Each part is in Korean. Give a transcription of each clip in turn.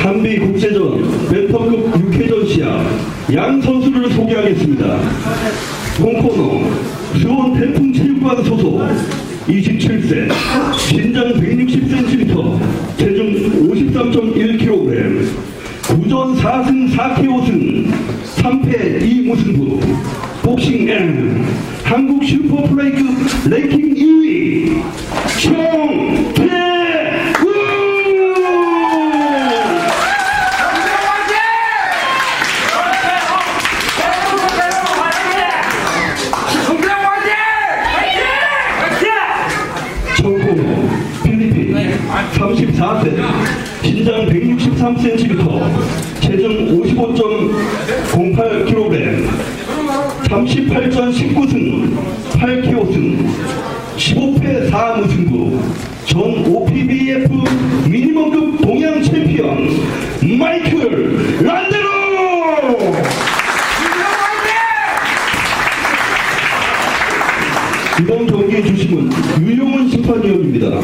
한비 국제전 벤터급 6회전 시합 양 선수를 소개하겠습니다. 홍코너 수원 태풍 체육관 소속 27세 신장 160cm 체중 53.1kg 구전 4승 4KO승 3패 2무승부 복싱 M 한국 슈퍼플라이급 랭킹 2위 정 청콩 필리핀 34세 신장 163cm 체중 55.08kg 38전 19승 8KO승 15패 4무승부 전 OPBF 미니멈급 동양 챔피언 마이클 란데로! 이번 경기의 주 심은 유용훈 심판위원입니다.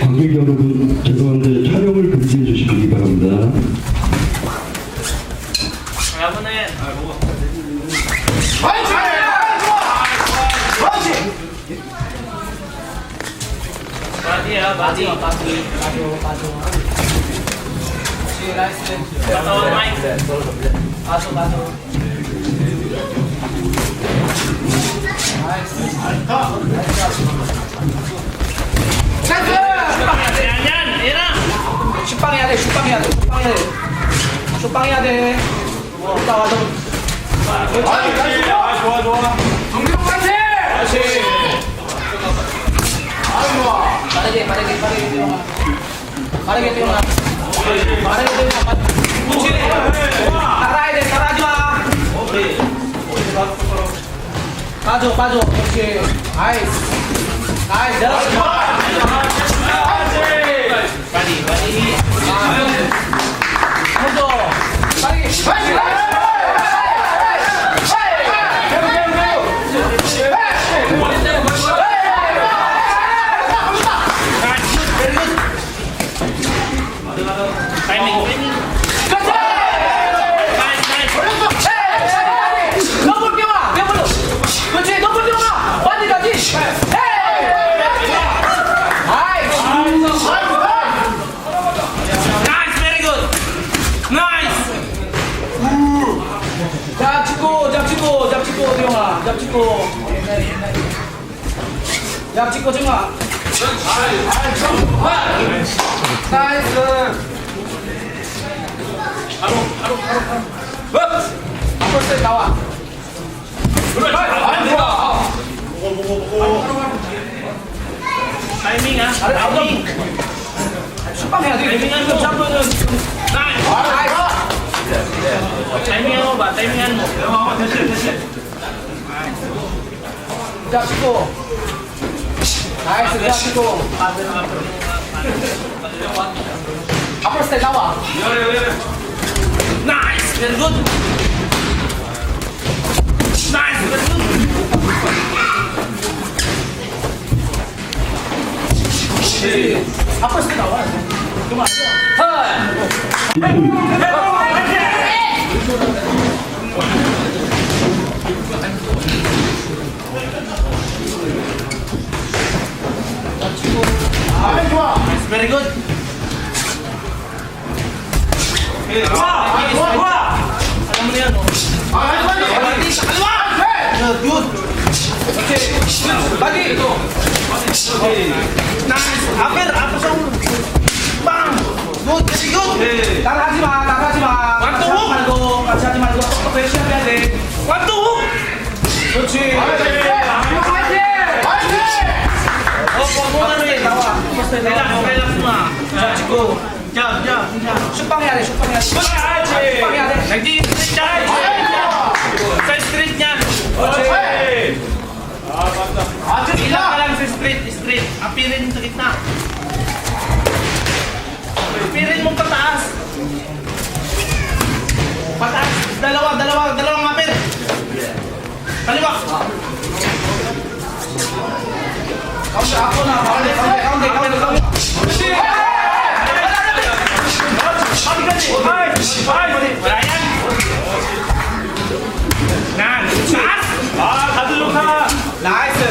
관객 여러분 죄송한데 촬영을 금지해 주시기 바랍니다. 화이팅! Si, nice. Bato, Mike. Bato, bato. 체크! Yan, yan na. 슈빵 해야 돼, 슈빵 해야 돼, 슈빵 해야 돼. 슈빵 해야 돼. 왔다, 왔다. 아, 좋아, 좋아. 정규 파이팅! 그렇지. 아유, 좋아. 빠르게, 빠르게, 빠르게 뛰어가. 빠르게 뛰어가. 빠져, 빠져. 그렇지. 나이스. 나이스. 빨리, 빨리. 먼저. 빠르게. 파 대영아. 잡 찍고. 잡 찍고, 정아. 나이스. 바로, 바로, 바로, 바로. 앞으로 셋 나와. 그래, 아, 좋아. Timing ah. 잘해, Timing. 나오자. 숙방해야 돼. Timingan mo, sampo nun. Nice. 나이스. Timingan mo ba? Timingan mo. 자, 치고. 나이스, 자, 치고. 앞으로 스텝 나와. Good. Nice. Very good. 앞으로 스텝 나와. 그만. 턴. Very good. Wah, wah. Alam mo na yan, oh. Good. Okay. Lagi. Nice. Upper, upper sa ulo. Bang. Good. Very good. 따라하지 마. 따라하지 마. One, 같이 two. 하지 말고. 같이 하지 말고. 프로페셔널 해야 돼. One, two. 그렇지. 치고. Jump, jump, jump. 숙방해야 돼. 숙방해야 돼. Kaya 숙방해야 돼. Nag-i-straight yan. Sa straight yan. Ilan ka lang sa straight, straight. Apirin mo sa gitna. Apirin mo pataas. Pataas. Dalawa, dalawa, dalawang apir. Kaliwa. 가 Nan. Taas. Ah, kadulo ka. 나이스.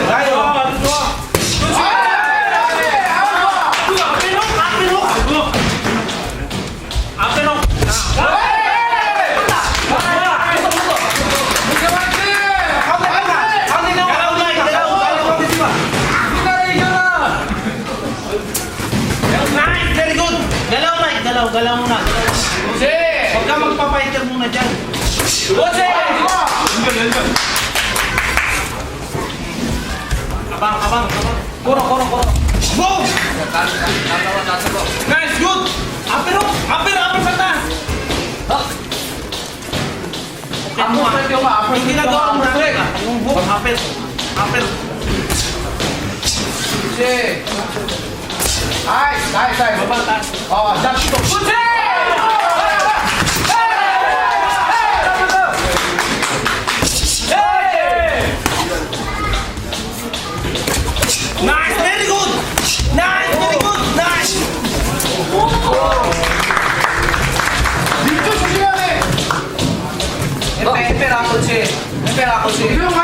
Galaw, galaw muna. Galaw. 그렇지. Huwag ka magpapahitir muna dyan. 그렇지. Abang, abang, abang. 걸어, 걸어, 걸어. Boom! Nice, good. Apiro, apiro, apiro sa taas. Okay, 앞으로 mo ah. 스텝 뛰어봐. 앞으로 Yung 스텝 ginagawa mo 뛰어봐. na Yung hook, apiro. Apiro. 그렇지. 나이스, 나이스, 나이스. Baba, taas. 어, 자, 시도. 그렇지. 에페라, 그렇지.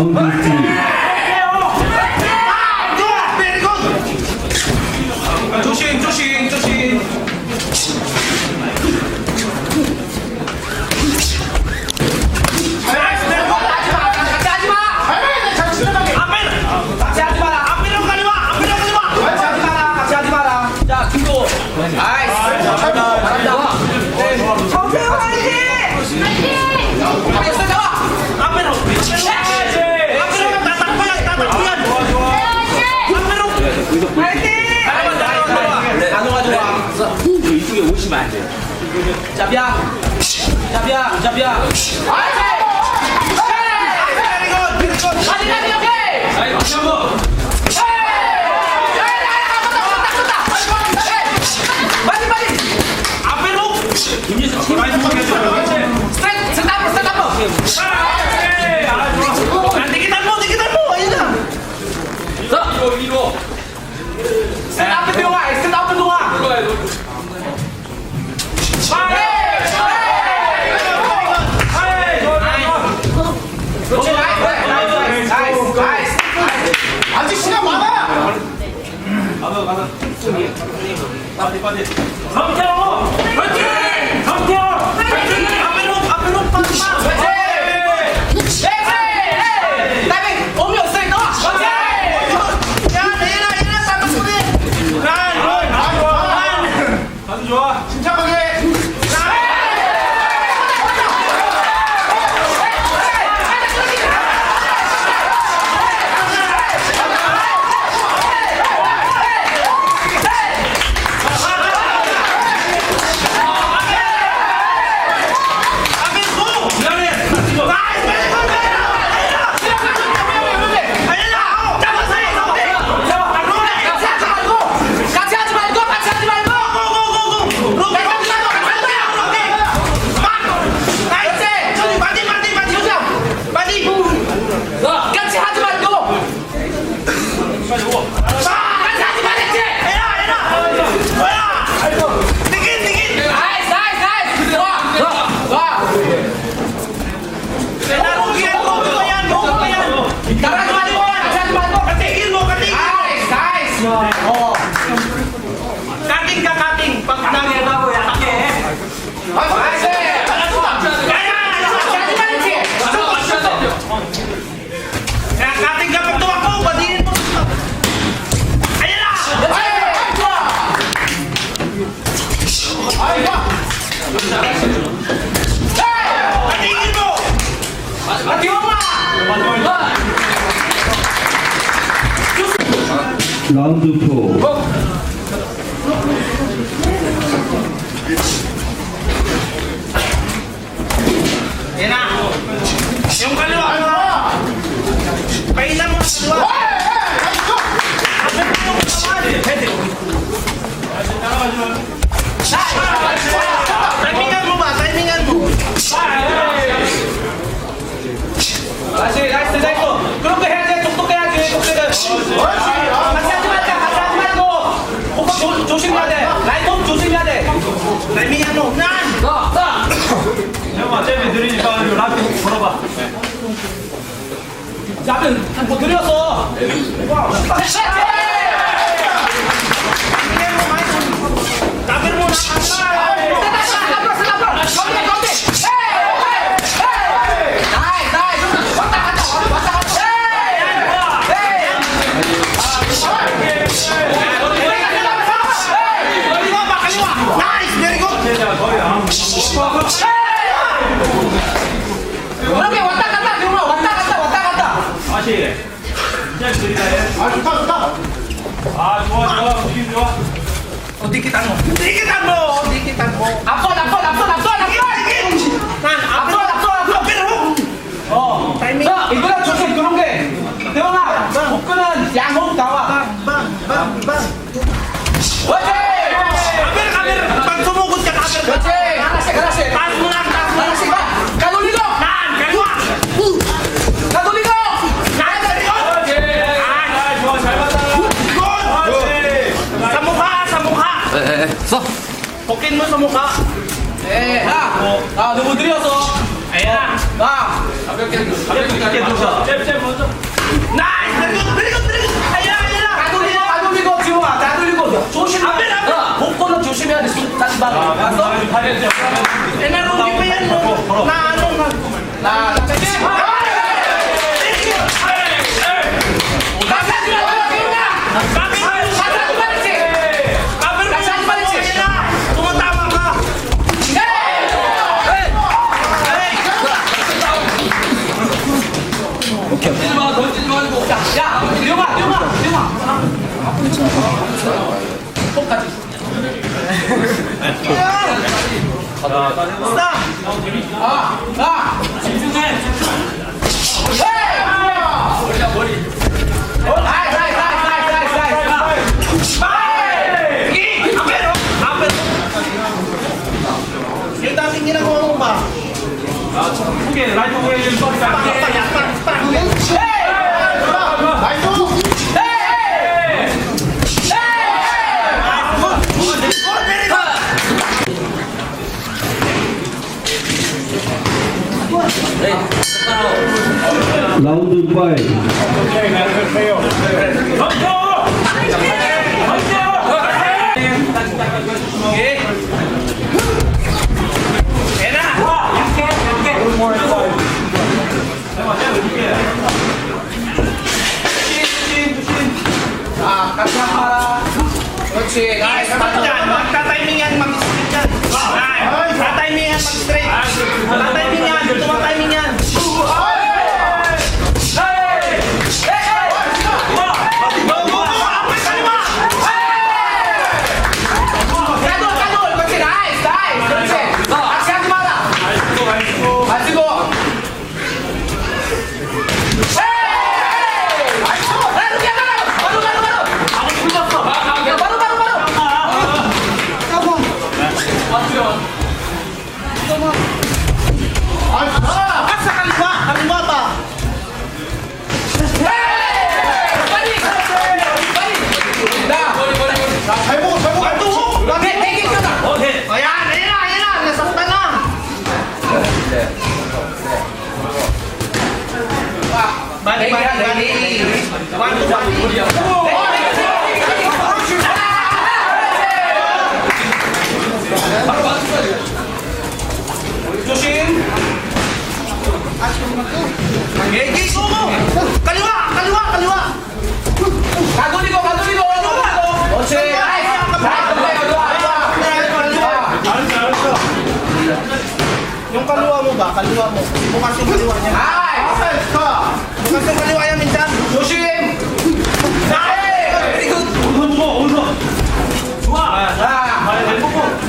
라운 스트레이트. Ah. 나이스 나이스 나이스 나이스. 아직 시간 많아. 성태호. 화이팅! 성태 조, 조심해야 돼 라이트 조심해야 돼뭐 난! 나 나 형아 잼이 느리니까 라피 걸어봐 잡은 뭐 들였어 그렇게 Dikit? Dikit? Dikit! 어. 자, 이거랑 조심 그런 게. 대원아, 복근은 양호로 나와. 빵, 빵, 빵. 그렇지! 카 Pokin mo sa mukha. Eh, ha. Ah, 누구 들여서. Ayan. Ah. 가볍게 들어가 잼잼 먼저! Very good, very good, very good. Ayan, ayan. 가돌리고, 가돌리고, 지호아. 가돌리고. 조심. 앞에, 앞에. 복권은 조심해야 돼. 손 다시 봐. 알았어? Eh, pa yan, no? Na ano, na. Na, na. Tumatama 스탑! 아, 아, 집중해. 머리야, 머리. 어, 나이스, 나이스, 나이스, 나이스, daming ginagawa mo ba? 아 후게 라이트 후게 좀 쏘리 라운드 5 Ah, kasama. Kotse, guys. Magta-timing yan, mag-straight yan. Nice. Magta-timing yan, mag-straight. Magta-timing yan, tumatiming yan. Kadol, 아, 좋아, 좋아. 알았어 알았어 Yung kaliwa mo ba? Kaliwa mo. Bukas yung kaliwa niya. Ay! Bukas yung kaliwa niya minsan. Yoshim! Ay! Very good. 좋아. 자, 발 보고 집중.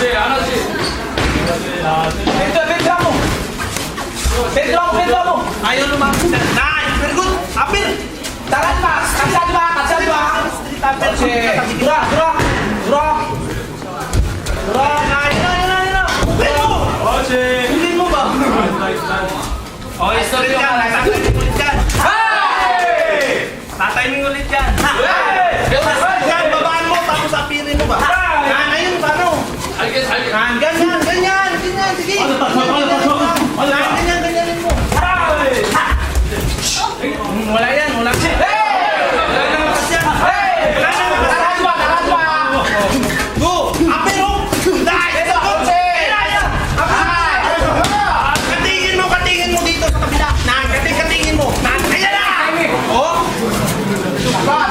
그렇지, 안 하지. 벤트 벤트 한번 벤트 한번 벤트 한번. Nice. Very good. Apil. 따라하지 마 같이 하지 마 같이 하지 마 그렇지 들어 들어 들어 들어 na, ayun na. Apil mo. 그렇지? Oh, street yan. Tatiming ulit 알겠어 알겠어 Yan, ganyan, ganyan, ganyan, sige. Yan, ganyan, ganyanin mo. Hmm, Wala yan, wala yan. Wala na lakas yan. Wala na lakas yan. 따라하지 마 따라하지 마 Go! Apil mo! Dahil! 됐어 그렇지 아, Katingin mo, katingin mo dito sa kabila. Nan, kating, katingin mo. Nan, ayan na! Oh, 잡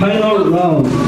Tumatakbo. 파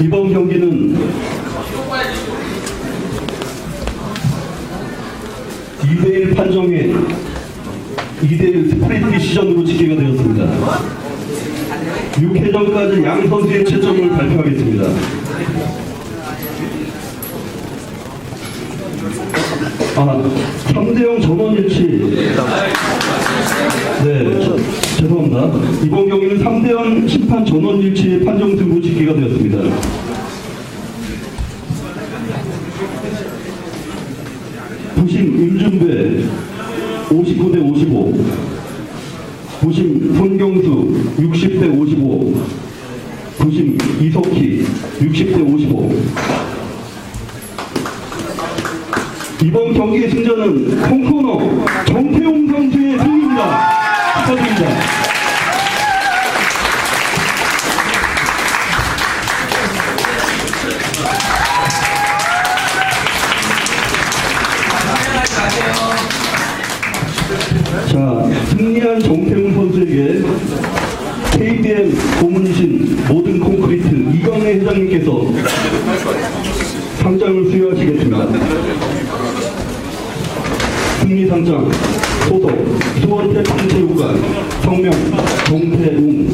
이번 경기는 2대1 판정에 2대1 스프린트 시전으로 집계가 되었습니다. 6회 전까지 양 선수의 채점을 발표하겠습니다. 아, 3대0 전원 일치. 네, 죄송합니다. 이번 경기는 3대0 심판 전원 일치의 판정 승부 집계가 되었습니다. 부심 임준배 59대 55 부심 손경수 60대 55 부심 이석희 60대 55 이번 경기의 승자는 콩코너 정태용 선수의 승리입니다. 축하드립니다. 자, 승리한 정태웅 선수에게 KBM 고문신 모든 콘크리트 이광래 회장님께서 상장을 수여하시겠습니다. 승리상장 소속 수원태풍체육관 성명 정태웅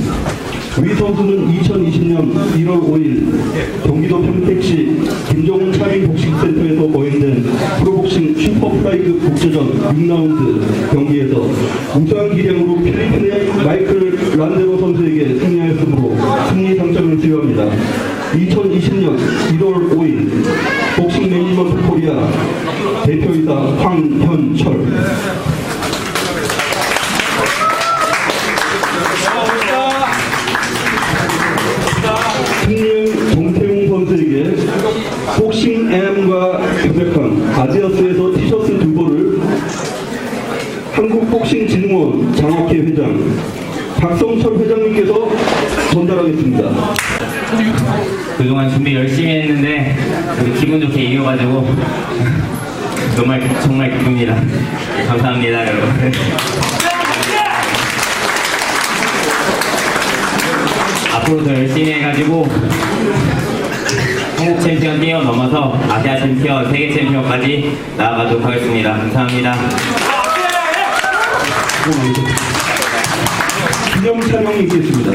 위 선수는 2020년 1월 5일 경기도 평택시 김정은 차림 복싱센터에서 거행된 프로복싱 슈퍼프라이그 국제전 6라운드 경기에서 우수한 기량으로 필리핀의 마이클 란데로 선수에게 승리하였으므로 승리 상장을 수여합니다. 2020년 1월 5일 대표이사 황현철 승리의 정태웅 선수에게 복싱 M과 협력한 아지아스에서 티셔츠 두 벌을 한국복싱진흥원 장학회 회장 박성철 회장님께서 전달하겠습니다. 그동안 준비 열심히 했는데 기분 좋게 이겨가지고 정말 정말 기쁩니다. 감사합니다, 여러분. 앞으로 더 열심히 해가지고 한국 챔피언 뛰어넘어서 아시아 챔피언, 세계 챔피언까지 나아가도록 하겠습니다. 감사합니다. 기념 촬영이 있겠습니다.